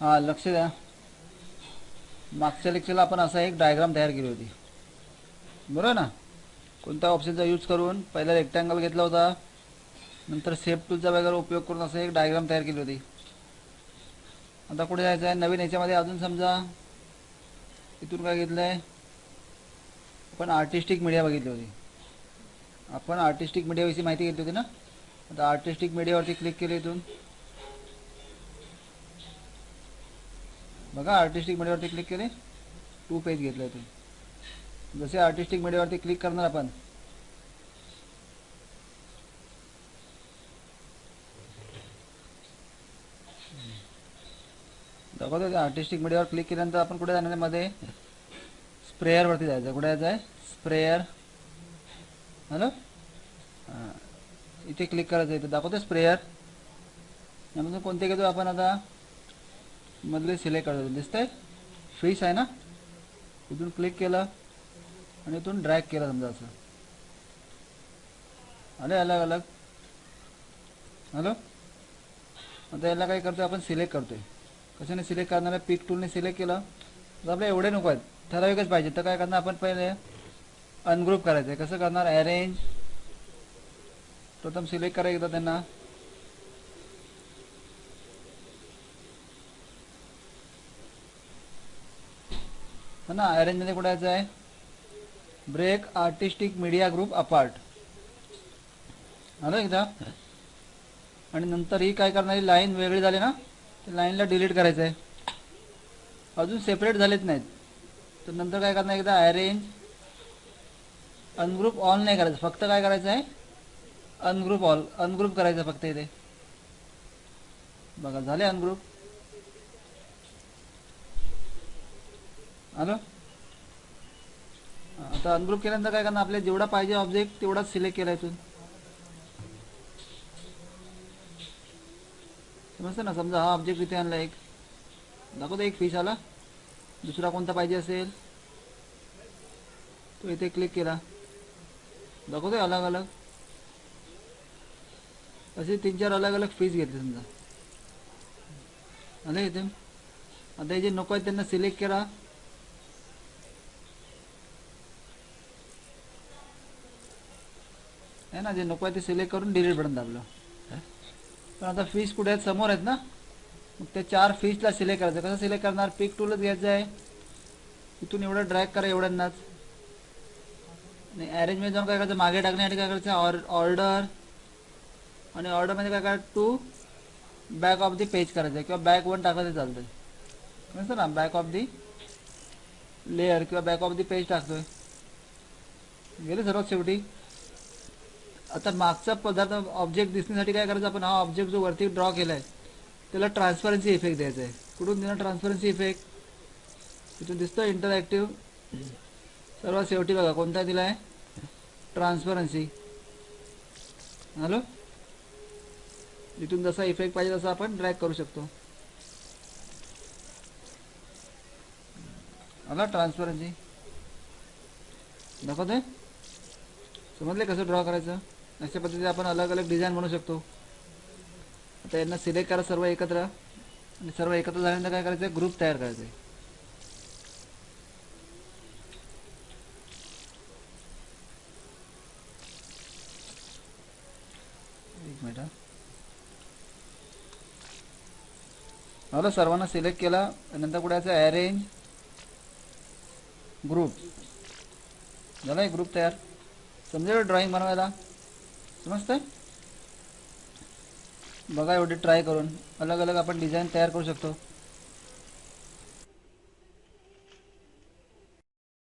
हां लक्ष द्या. मागच्या लेक्चरला आपण असा एक डायग्राम तयार केली होती. बरोबर ना? कोणत्या ऑप्शनचा यूज करून पहिला रेक्टँगल घेतला होता. नंतर सेफ टूलचा वगैरे उपयोग करून असं एक डायग्राम तयार केली होती. आता कुठे जायचं आहे नवीन याच्यामध्ये अजून समजा. इथून काय घेतलं आहे आपण आर्टिस्टिक मीडिया बघितली होती. आपण आर्टिस्टिक मीडियाविषयी माहिती घेतली होती ना? आता आर्टिस्टिक मीडियावरती क्लिक केलं इथून. बघा आर्टिस्टिक मीडियावरती क्लिक केले. टू पेज घेतलं ते. जसे आर्टिस्टिक मीडियावरती क्लिक करणार आपण. दाखवतो आर्टिस्टिक मीडियावर क्लिक केल्यानंतर आपण कुठे जाणार मध्ये? स्प्रेअरवरती जायचं कुठे जायचं आहे स्प्रेअर हॅलो इथे क्लिक करायचं इथे. दाखवतो स्प्रेअर यामधून कोणते घेतो आपण आता? मधले सिलेक्ट करायचं दिसतंय? फिश आहे ना? इथून क्लिक केलं आणि इथून ड्रॅग केलं समजा असं. अरे अलग अलग. हॅलो? आता याला काय करतोय? आपण सिलेक्ट करतोय. कशाने सिलेक्ट करणार आहे? पिक टूलने सिलेक्ट केलं. तर आपल्या एवढे नको आहेत. ठराविकच पाहिजे. तर काय करणार? आपण पहिले अनग्रुप करायचं आहे कसं करणार? अरेंज प्रथम सिलेक्ट करायचं एकदा त्यांना. हो ना अरेंजमध्ये कुठे यायचं आहे? Break artistic media group apart आलं एकदा? आणि नंतर ही काय करणारी लाईन वेगळी झाली ना ते लाईनला डिलीट करायचं आहे. अजून सेपरेट झालेच नाहीत. तर नंतर काय करणार एकदा? अरेंज अनग्रुप ऑल नाही करायचं. फक्त काय करायचं आहे? अनग्रुप ऑल अनग्रुप करायचं फक्त इथे. बघा झाले अनग्रुप आलं? आता अनग्रुप केल्यानंतर काय करणार? आपल्याला जेवढा पाहिजे ऑब्जेक्ट तेवढाच सिलेक्ट केला इथून. समजतं ना? समजा हा ऑब्जेक्ट इथे आणला एक. दाखवतो एक फिश आला. दुसरा कोणता पाहिजे असेल? तो इथे क्लिक केला. दाखवतोय अलग अलग. असे तीन चार अलग अलग फिश घेतले समजा. आले इथे. आता हे जे नको आहेत त्यांना सिलेक्ट करा. आहे ना जे नको आहे ते सिलेक्ट करून डिलीट बटन दाबलं. पण आता फिश कुठे आहेत? समोर आहेत ना. मग त्या चार फिशला सिलेक्ट करायचं. कसं सिलेक्ट करणार? पिक टूलच घ्यायचं आहे. इथून एवढं ड्रॅग करा एवढ्यांनाच. आणि अरेंजमध्ये जाऊन काय करायचं? मागे टाकण्यासाठी काय करायचं? ऑर ऑर्डर आणि ऑर्डरमध्ये काय करायचं? To back of the page करायचं किंवा बॅक वन टाकायचं चालतं समजतं ना? बॅक ऑफ दी लेअर किंवा बॅक ऑफ दी पेज टाकतोय. गेले सर्वात शेवटी. आता मागचा पदार्थ ऑब्जेक्ट दिसण्यासाठी काय करायचं? आपण हा ऑब्जेक्ट जो वरती ड्रॉ केला आहे त्याला ट्रान्सपरन्सी इफेक्ट द्यायचा आहे. कुठून देणार ट्रान्सपरन्सी इफेक्ट इथून दिसतो इंटरॅक्टिव्ह सर्वात शेवटी बघा कोणता दिला आहे ट्रान्सपरन्सी हॅलो? इथून जसा इफेक्ट पाहिजे तसा आपण ड्रॅग करू शकतो. आला ट्रान्सपरन्सी दाखवते समजले कसं ड्रॉ करायचं? अशा पद्धतीने आपण अलग अलग डिझाईन बनवू शकतो. आता यांना सिलेक्ट करा सर्व एकत्र. आणि सर्व एकत्र झाल्यानंतर काय करायचं? ग्रुप तयार करायचं एक मिनिट हा. सर्वांना सिलेक्ट केला नंतर कुठे यायचं अरेंज ग्रुप झालं आहे ग्रुप तयार. समजेल ड्रॉइंग बनवायला. समजतंय बघा एवढी ट्राय करून. अलग अलग आपण डिझाईन तयार करू शकतो.